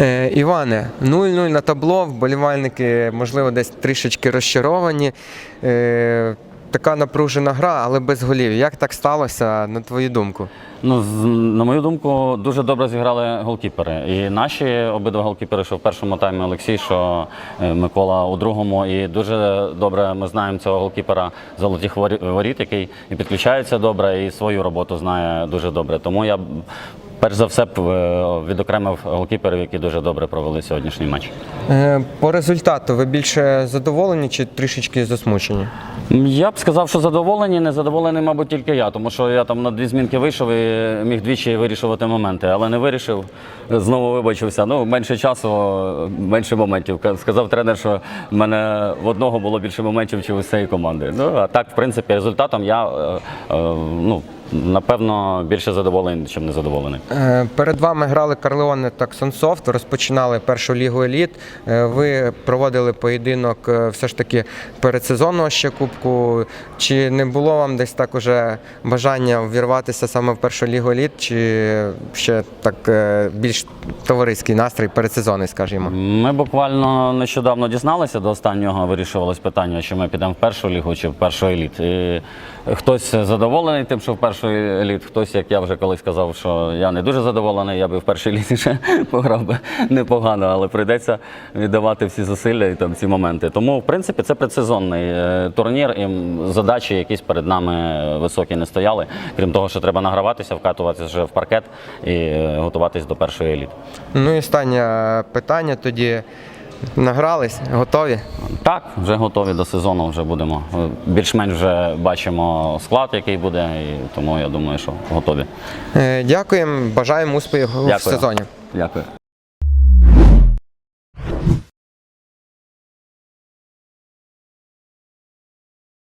Е, Іване, 0-0 на табло, вболівальники, можливо, десь трішечки розчаровані. Е, така напружена гра, але без голів. Як так сталося, на твою думку? Ну, на мою думку, дуже добре зіграли голкіпери. І наші обидва голкіпери, що в першому таймі Олексій, що е, Микола у другому. І дуже добре ми знаємо цього голкіпера золотих воріт, який і підключається добре, і свою роботу знає дуже добре. Тому я перш за все е, відокремив голкіперів, які дуже добре провели сьогоднішній матч. Е, по результату ви більше задоволені чи трішечки засмучені? Я б сказав, що задоволені, не задоволений, мабуть, тільки я, тому що я там на дві змінки вийшов і міг двічі вирішувати моменти, але не вирішив. Знову вибачився. Ну, менше часу, менше моментів. Сказав тренер, що в мене в одного було більше моментів, ніж у всієї команди. Ну, а так, в принципі, результатом я е, ну, напевно більше задоволений, ніж не задоволений. Е, Перед вами грали Карлеоне та Ксонсофт, розпочинали першу лігу еліт. Е, Ви проводили поєдинок е, все ж таки передсезонного ще кубку. Чи не було вам десь так уже бажання ввірватися саме в першу лігу еліт, чи ще так більш товариський настрій передсезонний, скажімо? Ми буквально нещодавно дізналися до останнього вирішувалось питання, чи ми підемо в першу лігу чи в першу еліт. І хтось задоволений тим, що в першу еліт, хтось, як я вже колись сказав, що я не дуже задоволений, я би в першій лізі ще пограв би непогано, але прийдеться віддавати всі зусилля і там ці моменти. Тому, в принципі, це предсезонний е, турнір, і задачі якісь перед нами високі не стояли. Крім того, що треба награватися, вкатуватися вже в паркет і готуватись до першої еліт. Ну і останнє питання тоді. Награлись, готові? Так, вже готові до сезону, вже будемо. Більш-менш вже бачимо склад, який буде, і тому я думаю, що готові. Е, Дякуємо, бажаємо успіху в сезоні. Дякую.